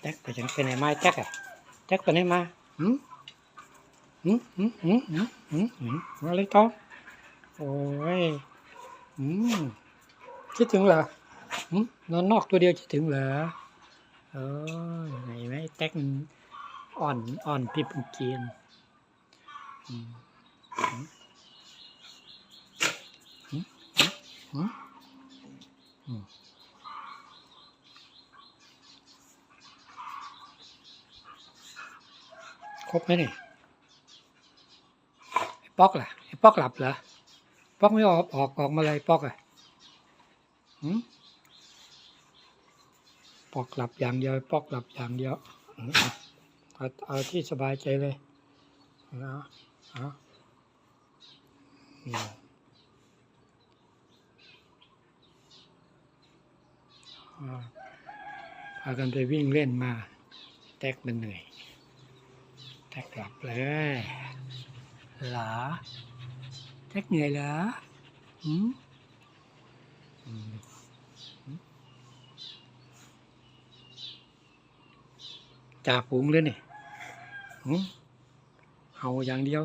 แจ็คไปจังไปไหนมาแจ็คอะแจ็คไปไหนมาหืมหืมหืมหืมหืมหืมหืมอะไรต่อโอ้ยหืมคิดถึงเหรอหืมนอนนอกตัวเดียวคิดถึงเหรอเออไหนไหมแจ็คอ่อนอ่อนพี่ปุ่นเกียนอืมหืมหืมหืมหืม ครบไหมนี่ป๊อกล่ะป๊อกหลับเหรอป๊อกไม่ออกออกออกมาเลยป๊อกอะหืมป๊อกหลับอย่างเดียวป๊อกหลับอย่างเดียวเอาเอาที่สบายใจเลยเอาเอาอืมอ่าพากันไปวิ่งเล่นมา แตกมันเหนื่อย แท็กกลับเลยเหรอแท็กเหนื่อยเหรอหืมอืมหืมจ่าฝูงเลยนี่หืมเห่าอย่างเดียว